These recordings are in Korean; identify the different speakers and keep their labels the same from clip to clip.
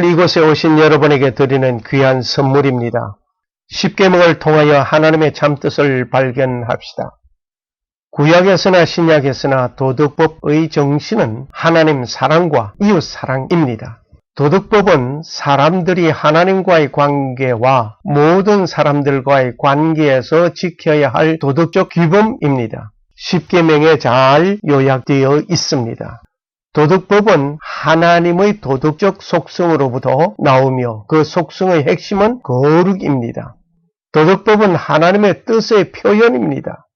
Speaker 1: 오늘 이곳에 오신 여러분에게 드리는 귀한 선물입니다. 십계명을 통하여 하나님의 참뜻을 발견합시다. 구약에서나 신약에서나 도덕법의 정신은 하나님 사랑과 이웃 사랑입니다. 도덕법은 사람들이 하나님과의 관계와 모든 사람들과의 관계에서 지켜야 할 도덕적 규범입니다. 십계명에 잘 요약되어 있습니다. 도덕법은 하나님의 도덕적 속성으로부터 나오며 그 속성의 핵심은 거룩입니다. 도덕법은 하나님의 뜻의 표현입니다.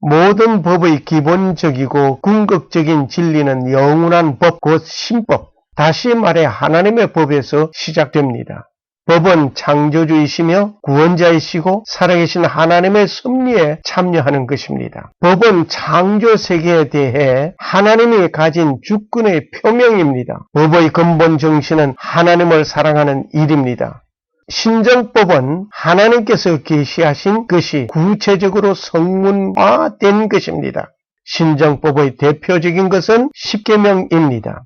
Speaker 1: 모든 법의 기본적이고 궁극적인 진리는 영원한 법, 곧 신법, 다시 말해 하나님의 법에서 시작됩니다. 법은 창조주이시며 구원자이시고 살아계신 하나님의 섭리에 참여하는 것입니다. 법은 창조 세계에 대해 하나님이 가진 주권의 표명입니다. 법의 근본 정신은 하나님을 사랑하는 일입니다. 신정법은 하나님께서 계시하신 것이 구체적으로 성문화된 것입니다. 신정법의 대표적인 것은 십계명입니다.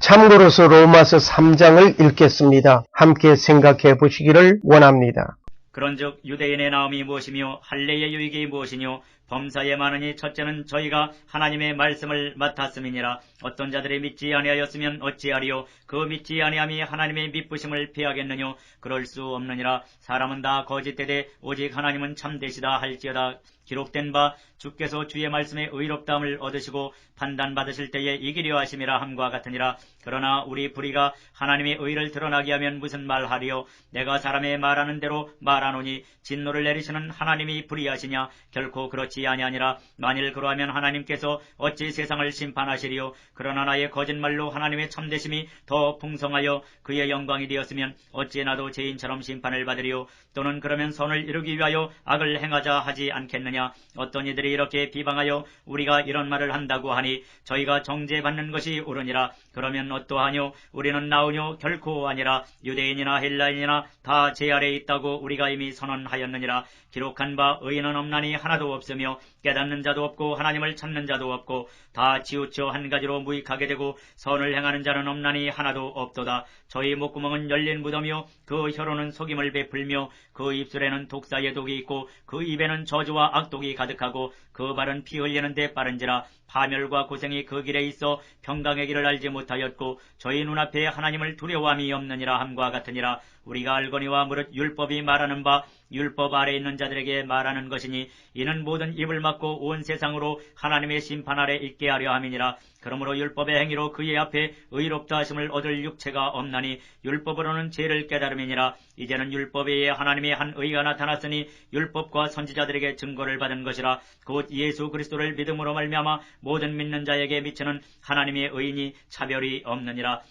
Speaker 1: 참고로서 로마서 3장을 읽겠습니다. 함께 생각해 보시기를 원합니다.
Speaker 2: 그런즉 유대인의 나음이 무엇이며 할례의 유익이 무엇이뇨 범사에 많으니 첫째는 저희가 하나님의 말씀을 맡았음이니라. 어떤 자들이 믿지 아니하였으면 어찌하리요? 그 믿지 아니함이 하나님의 믿부심을 피하겠느뇨? 그럴 수 없느니라. 사람은 다 거짓되되 오직 하나님은 참되시다 할지어다. 기록된 바 주께서 주의 말씀에 의롭다함을 얻으시고 판단받으실 때에 이기려 하심이라 함과 같으니라. 그러나 우리 불의가 하나님의 의를 드러나게 하면 무슨 말하리요? 내가 사람의 말하는 대로 말하노니 진노를 내리시는 하나님이 불의하시냐? 결코 그렇지 아니하니라 만일 그러하면 하나님께서 어찌 세상을 심판하시리요? 그러나 나의 거짓말로 하나님의 참되심이 더 풍성하여 그의 영광이 되었으면 어찌 나도 죄인처럼 심판을 받으리요? 또는 그러면 선을 이루기 위하여 악을 행하자 하지 않겠느냐? 어떤 이들이 이렇게 비방하여 우리가 이런 말을 한다고 하니 저희가 정죄받는 것이 옳으니라. 그러면 어떠하뇨? 우리는 나오뇨? 결코 아니라 유대인이나 헬라인이나 다 제 아래에 있다고 우리가 이미 선언하였느니라. 기록한 바 의인은 없나니 하나도 없으며 깨닫는 자도 없고 하나님을 찾는 자도 없고 다 치우쳐 한 가지로 무익하게 되고 선을 행하는 자는 없나니 하나도 없도다. 저희 목구멍은 열린 무덤이요 그 혀로는 속임을 베풀며 그 입술에는 독사의 독이 있고 그 입에는 저주와 악독이 가득하고 그 발은 피 흘리는데 빠른지라 파멸과 고생이 그 길에 있어 평강의 길을 알지 못하였고 저희 눈앞에 하나님을 두려워함이 없느니라 함과 같으니라 우리가 알거니와 무릇 율법이 말하는 바 율법 아래 있는 자들에게 말하는 것이니 이는 모든 입을 막고 온 세상으로 하나님의 심판 아래 있게 하려 함이니라. 그러므로 율법의 행위로 그의 앞에 의롭다 하심을 얻을 육체가 없나니 율법으로는 죄를 깨달음이니라. 이제는 율법에 의해 하나님의 한 의가 나타났으니 율법과 선지자들에게 증거를 받은 것이라. 곧 예수 그리스도를 믿음으로 말미암아 모든 믿는 자에게 미치는 하나님의 의인이 차별이 없느니라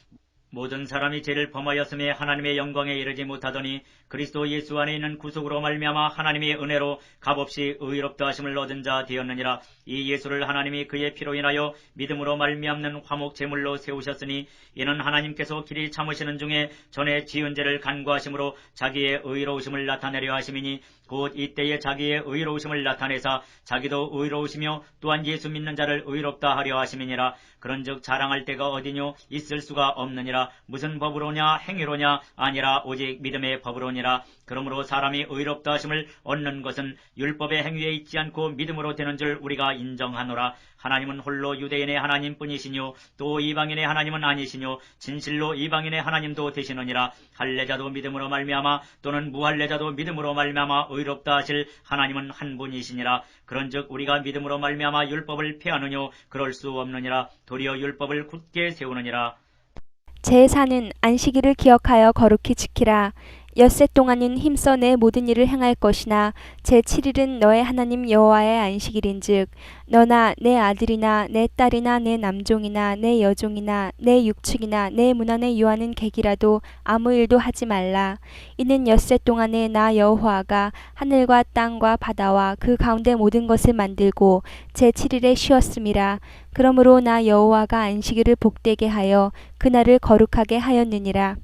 Speaker 2: 모든 사람이 죄를 범하였음에 하나님의 영광에 이르지 못하더니 그리스도 예수 안에 있는 구속으로 말미암아 하나님의 은혜로 값없이 의롭다 하심을 얻은 자 되었느니라. 이 예수를 하나님이 그의 피로 인하여 믿음으로 말미암는 화목 제물로 세우셨으니 이는 하나님께서 길이 참으시는 중에 전에 지은 죄를 간과하심으로 자기의 의로우심을 나타내려 하심이니 곧 이때에 자기의 의로우심을 나타내사 자기도 의로우시며 또한 예수 믿는 자를 의롭다 하려 하심이니라. 그런즉 자랑할 때가 어디뇨? 있을 수가 없느니라. 무슨 법으로냐? 행위로냐? 아니라 오직 믿음의 법으로 니라 그러므로 사람이 의롭다 하심을 얻는 것은 율법의 행위에 있지 않고 믿음으로 되는 줄 우리가 인정하노라. 하나님은 홀로 유대인의 하나님뿐이시뇨 또 이방인의 하나님은 아니시뇨 진실로 이방인의 하나님도 되시느니라. 할례자도 믿음으로 말미암아 또는 무할례자도 믿음으로 말미암아 의롭다 하실 하나님은 한 분이시니라. 그런즉 우리가 믿음으로 말미암아 율법을 피하느뇨 그럴 수 없느니라. 도리어 율법을 굳게 세우느니라.
Speaker 3: 제4는 안식일을 기억하여 거룩히 지키라. 엿새 동안은 힘써 내 모든 일을 행할 것이나 제7일은 너의 하나님 여호와의 안식일인즉 너나 내 아들이나 내 딸이나 내 남종이나 내 여종이나 내 육축이나 내 문안에 유하는 객이라도 아무 일도 하지 말라. 이는 엿새 동안에 나 여호와가 하늘과 땅과 바다와 그 가운데 모든 것을 만들고 제7일에 쉬었음이라. 그러므로 나 여호와가 안식일을 복되게 하여 그날을 거룩하게 하였느니라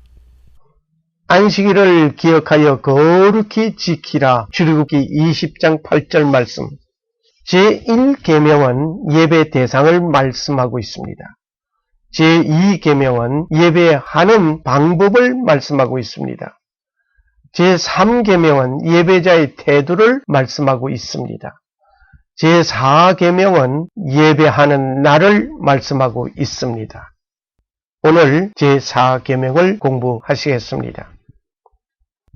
Speaker 1: 안식일을 기억하여 거룩히 지키라. 출애굽기 20장 8절 말씀. 제1계명은 예배 대상을 말씀하고 있습니다. 제2계명은 예배하는 방법을 말씀하고 있습니다. 제3계명은 예배자의 태도를 말씀하고 있습니다. 제4계명은 예배하는 날을 말씀하고 있습니다. 오늘 제4계명을 공부하시겠습니다.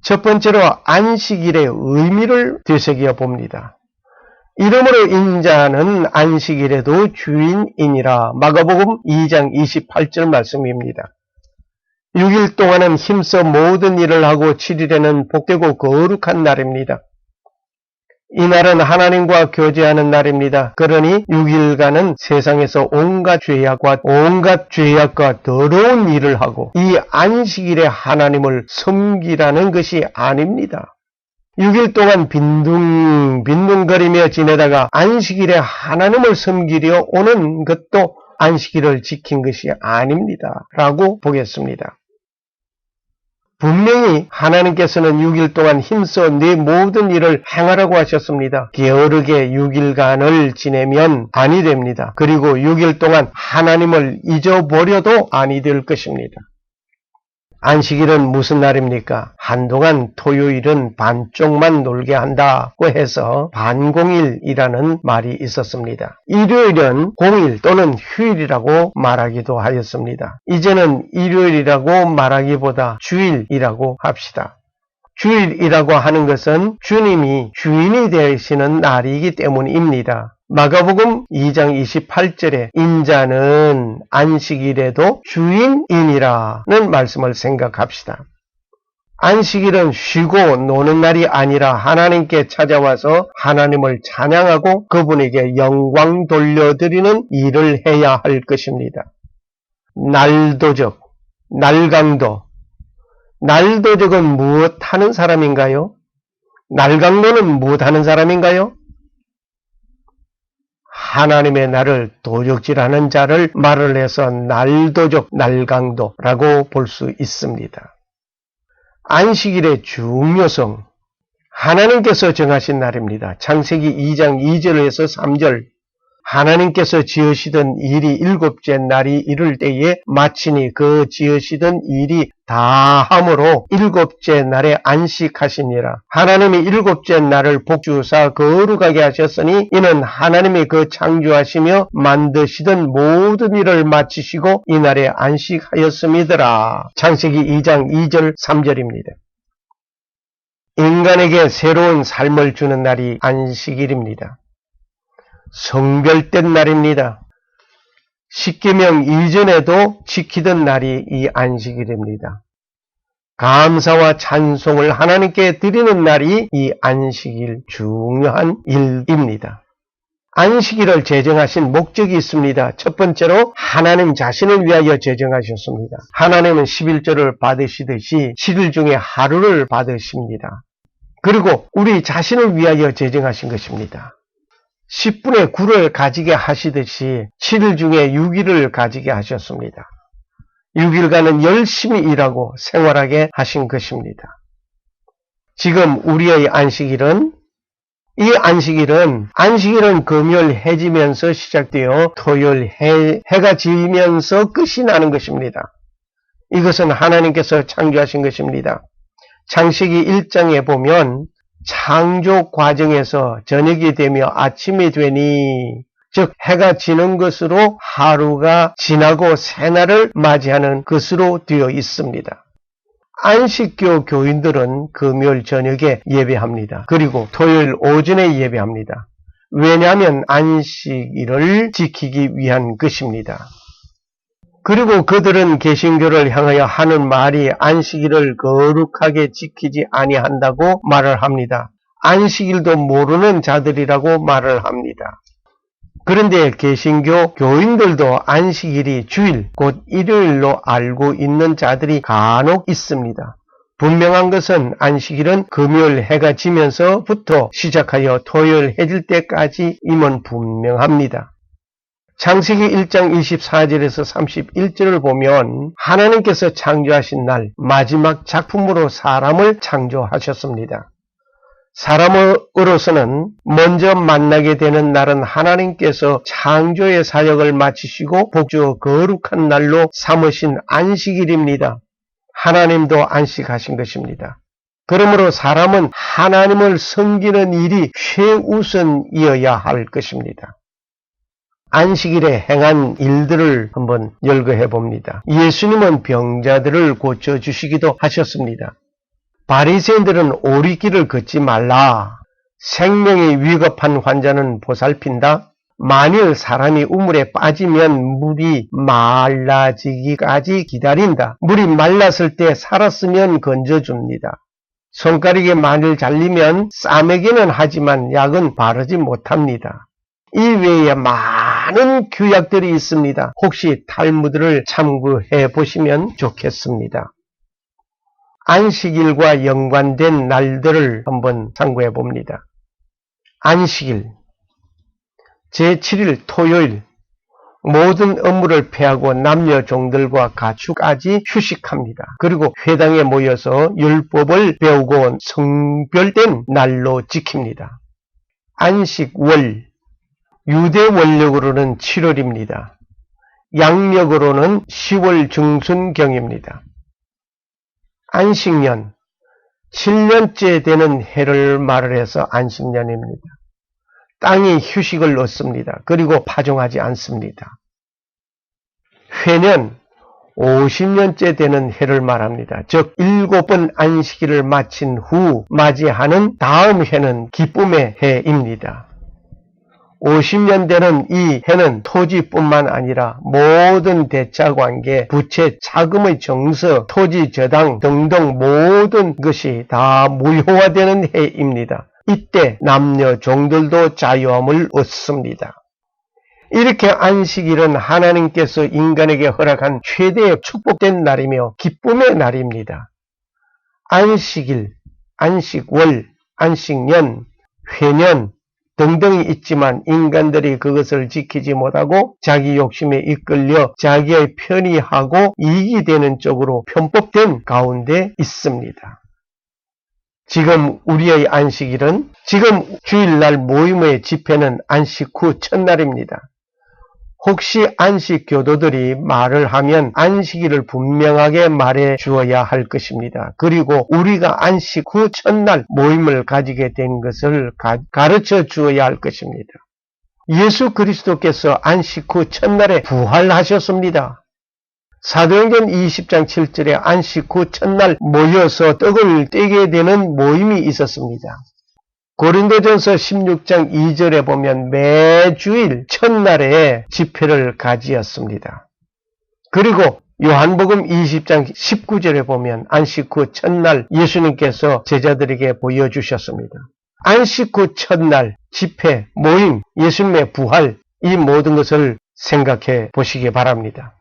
Speaker 1: 첫 번째로 안식일의 의미를 되새겨 봅니다. 이름으로 인자는 안식일에도 주인이니라 마가복음 2장 28절 말씀입니다. 6일 동안은 힘써 모든 일을 하고 7일에는 복되고 거룩한 날입니다. 이 날은 하나님과 교제하는 날입니다. 그러니 6일간은 세상에서 온갖 죄악과 온갖 죄악과 더러운 일을 하고 이 안식일에 하나님을 섬기라는 것이 아닙니다. 6일 동안 빈둥 빈둥거리며 지내다가 안식일에 하나님을 섬기려 오는 것도 안식일을 지킨 것이 아닙니다. 라고 보겠습니다. 분명히 하나님께서는 6일 동안 힘써 내 모든 일을 행하라고 하셨습니다. 게으르게 6일간을 지내면 아니 됩니다. 그리고 6일 동안 하나님을 잊어버려도 아니 될 것입니다. 안식일은 무슨 날입니까? 한동안 토요일은 반쪽만 놀게 한다고 해서 반공일이라는 말이 있었습니다. 일요일은 공일 또는 휴일이라고 말하기도 하였습니다. 이제는 일요일이라고 말하기보다 주일이라고 합시다. 주일이라고 하는 것은 주님이 주인이 되시는 날이기 때문입니다. 마가복음 2장 28절에 인자는 안식일에도 주인이니라는 말씀을 생각합시다. 안식일은 쉬고 노는 날이 아니라 하나님께 찾아와서 하나님을 찬양하고 그분에게 영광 돌려드리는 일을 해야 할 것입니다. 날도적, 날강도, 날도적은 무엇 하는 사람인가요? 날강도는 무엇 하는 사람인가요? 하나님의 날을 도적질하는 자를 말을 해서 날도적, 날강도라고 볼 수 있습니다. 안식일의 중요성, 하나님께서 정하신 날입니다. 창세기 2장 2절에서 3절, 하나님께서 지으시던 일이 일곱째 날이 이를 때에 마치니 그 지으시던 일이 다 함으로 일곱째 날에 안식하시니라. 하나님이 일곱째 날을 복주사 거룩하게 하셨으니 이는 하나님이 그 창조하시며 만드시던 모든 일을 마치시고 이 날에 안식하였음이더라. 창세기 2장 2절 3절입니다. 인간에게 새로운 삶을 주는 날이 안식일입니다. 성별된 날입니다. 십계명 이전에도 지키던 날이 이 안식일입니다. 감사와 찬송을 하나님께 드리는 날이 이 안식일 중요한 일입니다. 안식일을 제정하신 목적이 있습니다. 첫 번째로 하나님 자신을 위하여 제정하셨습니다. 하나님은 11조를 받으시듯이 7일 중에 하루를 받으십니다. 그리고 우리 자신을 위하여 제정하신 것입니다. 10분의 9를 가지게 하시듯이 7일 중에 6일을 가지게 하셨습니다. 6일간은 열심히 일하고 생활하게 하신 것입니다. 지금 우리의 안식일은 이 안식일은 안식일은 금요일 해지면서 시작되어 토요일 해, 해가 지면서 끝이 나는 것입니다. 이것은 하나님께서 창조하신 것입니다. 창세기 1장에 보면 창조 과정에서 저녁이 되며 아침이 되니 즉 해가 지는 것으로 하루가 지나고 새날을 맞이하는 것으로 되어 있습니다. 안식교 교인들은 금요일 저녁에 예배합니다. 그리고 토요일 오전에 예배합니다. 왜냐하면 안식일을 지키기 위한 것입니다. 그리고 그들은 개신교를 향하여 하는 말이 안식일을 거룩하게 지키지 아니한다고 말을 합니다. 안식일도 모르는 자들이라고 말을 합니다. 그런데 개신교 교인들도 안식일이 주일, 곧 일요일로 알고 있는 자들이 간혹 있습니다. 분명한 것은 안식일은 금요일 해가 지면서부터 시작하여 토요일 해질 때까지 임은 분명합니다. 창세기 1장 24절에서 31절을 보면 하나님께서 창조하신 날 마지막 작품으로 사람을 창조하셨습니다. 사람으로서는 먼저 만나게 되는 날은 하나님께서 창조의 사역을 마치시고 복주 거룩한 날로 삼으신 안식일입니다. 하나님도 안식하신 것입니다. 그러므로 사람은 하나님을 섬기는 일이 최우선이어야 할 것입니다. 안식일에 행한 일들을 한번 열거해 봅니다. 예수님은 병자들을 고쳐 주시기도 하셨습니다. 바리새인들은 오리길을 걷지 말라. 생명이 위급한 환자는 보살핀다. 만일 사람이 우물에 빠지면 물이 말라지기까지 기다린다. 물이 말랐을 때 살았으면 건져줍니다. 손가락에 만일 잘리면 싸매기는 하지만 약은 바르지 못합니다. 이 외에 많 은 규약들이 있습니다. 혹시 탈무드를 참고해 보시면 좋겠습니다. 안식일과 연관된 날들을 한번 참고해 봅니다. 안식일, 제7일 토요일, 모든 업무를 폐하고 남녀 종들과 가축까지 휴식합니다. 그리고 회당에 모여서 율법을 배우고 성별된 날로 지킵니다. 안식월, 유대 원력으로는 7월입니다. 양력으로는 10월 중순경입니다. 안식년, 7년째 되는 해를 말을 해서 안식년입니다. 땅이 휴식을 얻습니다. 그리고 파종하지 않습니다. 회년, 50년째 되는 해를 말합니다. 즉, 일곱 번 안식일을 마친 후 맞이하는 다음 해는 기쁨의 해입니다. 50년 되는 이 해는 토지뿐만 아니라 모든 대차관계, 부채, 자금의 정서, 토지 저당 등등 모든 것이 다 무효화되는 해입니다. 이때 남녀 종들도 자유함을 얻습니다. 이렇게 안식일은 하나님께서 인간에게 허락한 최대의 축복된 날이며 기쁨의 날입니다. 안식일, 안식월, 안식년, 회년, 등등이 있지만 인간들이 그것을 지키지 못하고 자기 욕심에 이끌려 자기의 편의하고 이익이 되는 쪽으로 편법된 가운데 있습니다. 지금 우리의 안식일은 지금 주일날 모임의 집회는 안식 후 첫날입니다. 혹시 안식 교도들이 말을 하면 안식일을 분명하게 말해 주어야 할 것입니다. 그리고 우리가 안식 후 첫날 모임을 가지게 된 것을 가, 가르쳐 주어야 할 것입니다. 예수 그리스도께서 안식 후 첫날에 부활하셨습니다. 사도행전 20장 7절에 안식 후 첫날 모여서 떡을 떼게 되는 모임이 있었습니다. 고린도전서 16장 2절에 보면 매주일 첫날에 집회를 가지었습니다. 그리고 요한복음 20장 19절에 보면 안식 후 첫날 예수님께서 제자들에게 보여주셨습니다. 안식 후 첫날 집회, 모임, 예수님의 부활 이 모든 것을 생각해 보시기 바랍니다.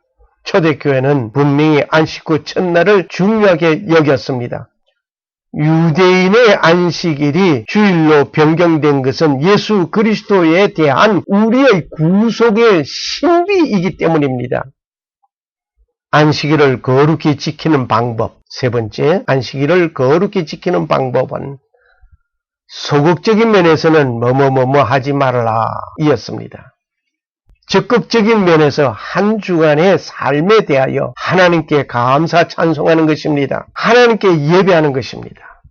Speaker 1: 초대교회는 분명히 안식 후 첫날을 중요하게 여겼습니다. 유대인의 안식일이 주일로 변경된 것은 예수 그리스도에 대한 우리의 구속의 신비이기 때문입니다. 안식일을 거룩히 지키는 방법. 세 번째, 안식일을 거룩히 지키는 방법은 소극적인 면에서는 뭐뭐뭐뭐 하지 말라 이었습니다. 적극적인 면에서 한 주간의 삶에 대하여 하나님께 감사 찬송하는 것입니다. 하나님께 예배하는 것입니다.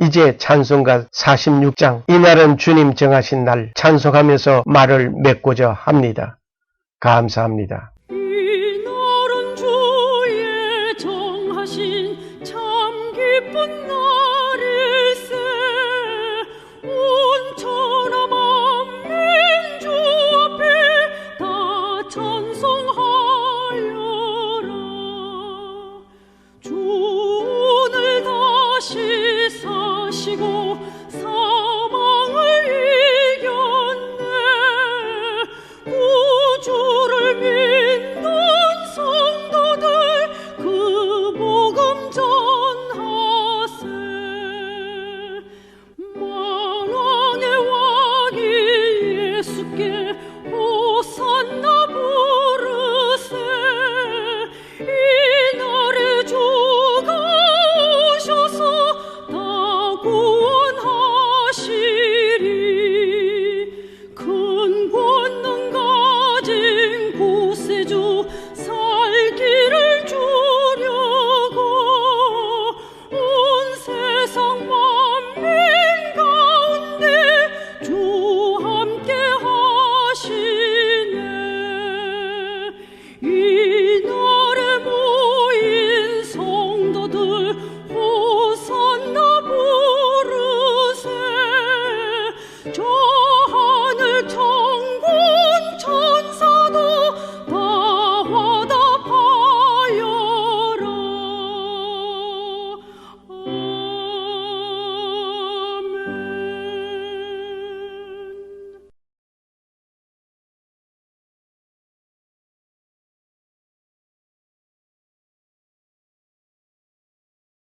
Speaker 1: 이제 찬송가 46장 이날은 주님 정하신 날 찬송하면서 말을 맺고자 합니다. 감사합니다.
Speaker 4: 사시고